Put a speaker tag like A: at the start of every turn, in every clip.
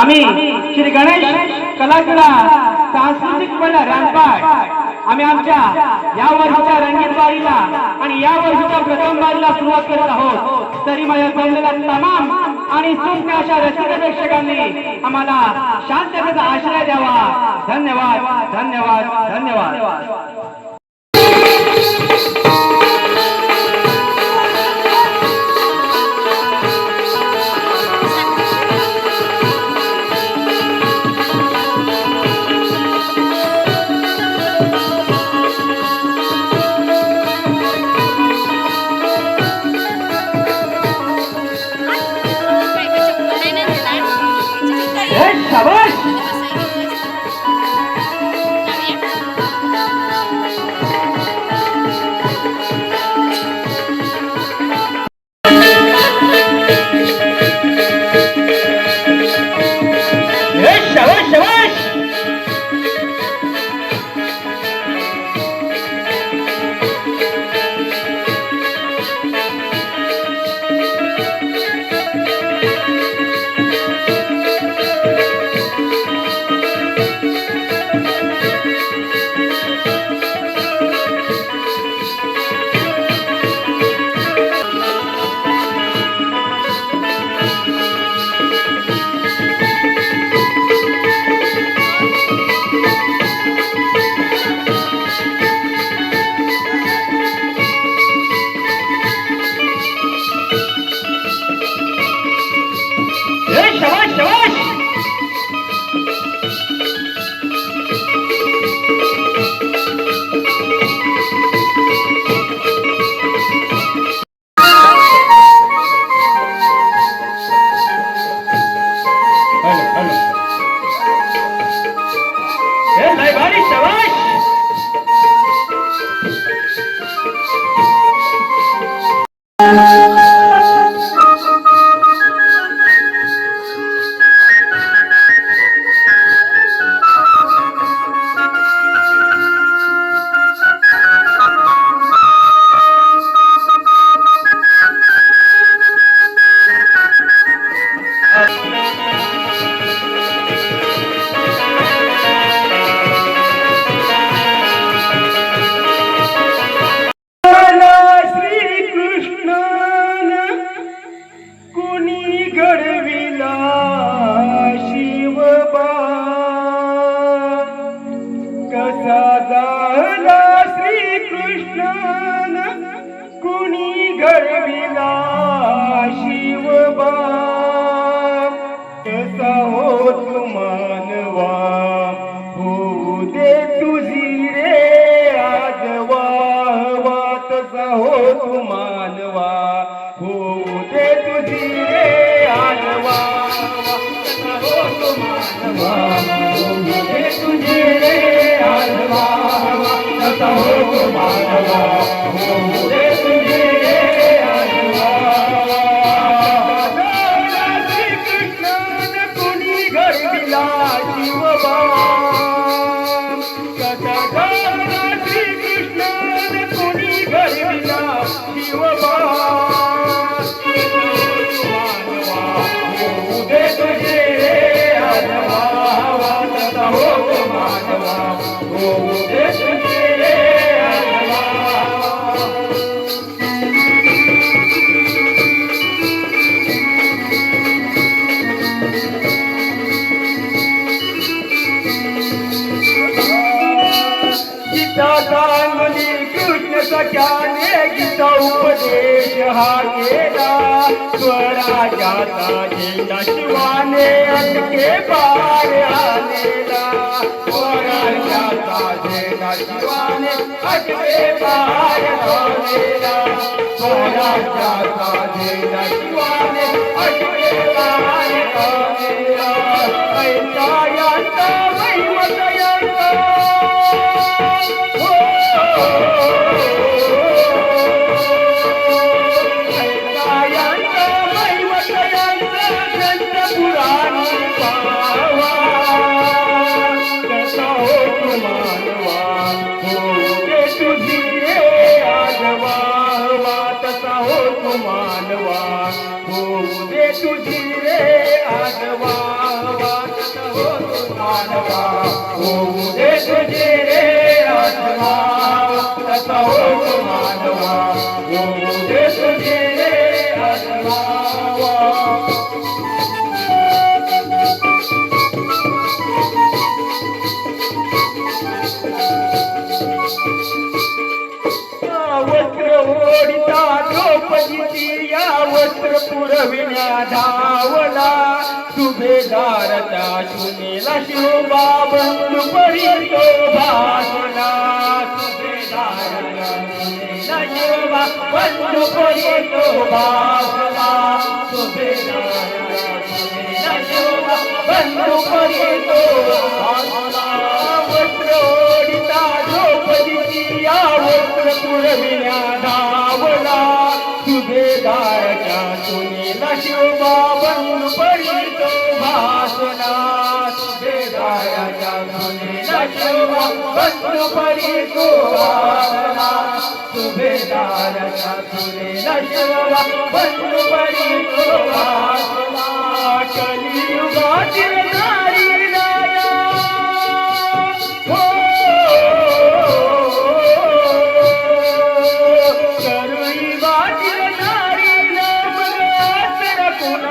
A: आम्ही श्री गणेश कलाक्रीडा सांस्कृतिक मंडळ रामपाट आम्ही आमच्या या वर्षीच्या रंगीत बारीला आणि या वर्षीच्या प्रथम बारीला सुरुवात करत आहोत. तरी माझ्या जमलेल्या तमाम आणि सुंक अशा रसिक प्रेक्षकांनी आम्हाला शांततेचा आश्रय द्यावा. धन्यवाद धन्यवाद धन्यवाद. तसा हो तू चा उपदेश हा केला स्वराजाचा झेंडा शिवाने अटके पार आलेला स्वराजाचा झेंडा शिवाने अटके पार आलेला स्वराजाचा झेंडा शिवाने अटके पार आलेला महिमत पुरविण्या धावला सुभेदारच्या सुनेला शिवबा बंधू परी तो भासला सुभेदारच्या सुनेला शिवबा बंधू परी तो भासला सुभेदारच्या सुनेला शिवबा बंधू परी तो भासला वस्त्र ओढिता या वस्त्र पुरविण्या बंद बंधू परितो भासला सुभेदारच्या सुनेला शिवबा बंधू परितो भासला सुभेदारच्या सुनेला कलियुगातील नारी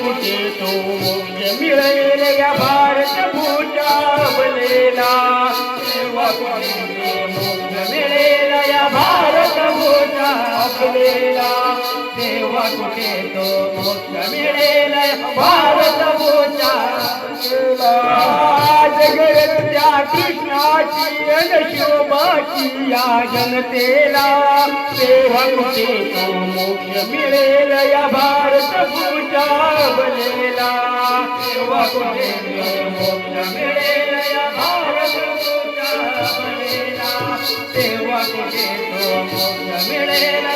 A: कुझ मिले नया भारत पूजा लेदा मिले नया भारत पूजा लेदा मिले नया भारत कृष्णाची शिवबाची या जनतेला तेव्हा कुठे तो मोक्ष मिळेल या भारत मोक्ष मिळेल या भारत तो मोक्ष मिळेल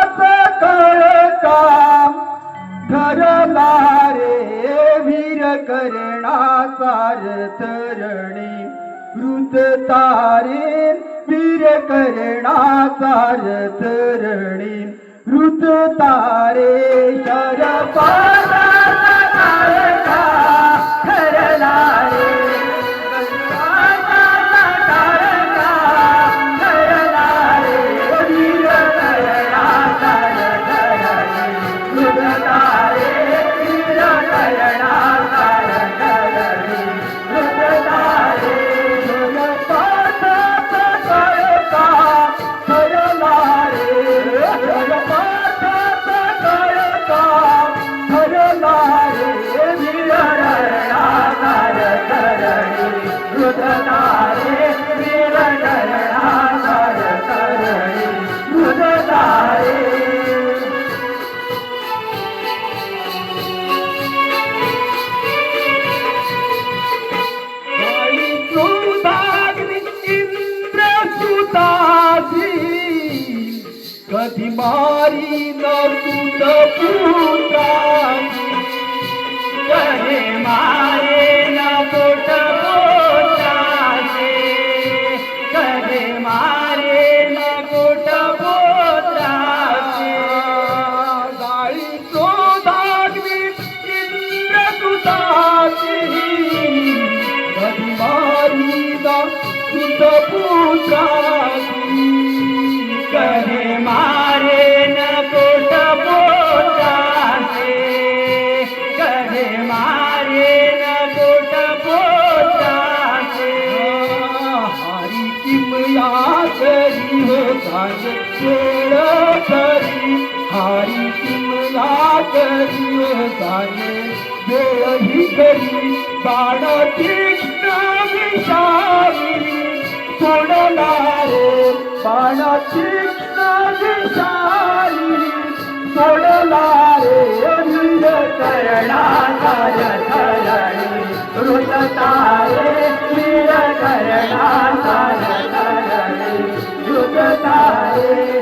A: करणाचारणी कृत तारे वीर करणाचारणी ऋत तारे शरपा खरला रे. मारी न सुत कधी मारे न हरी किमया खेळ हारी किमया करी हो वेळ हो ही करी। बाण तीक्ष्ण विषारी। सोडला रे बाण विषारी। सोडला रे करणा करणाचा रथळणी करणा वीर करणा रथळणी रुततारे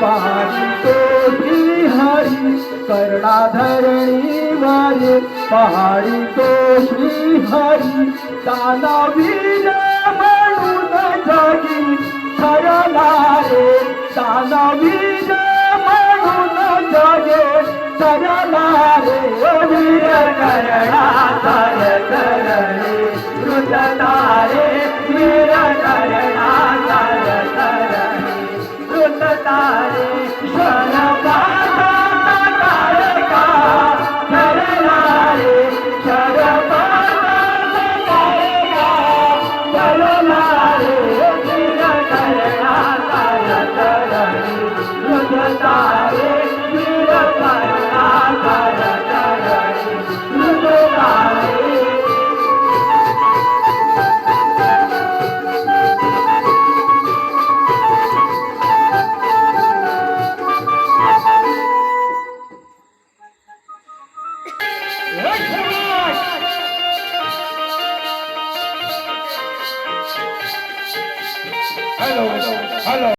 A: पाणी पारी तो हरी कर्णाधरणी वारे पहाडी तो हरी दादा वीर म्हणून जागी ठरला रे. दादा वीर म्हणून जागे ठरला रे. वीर करणाचा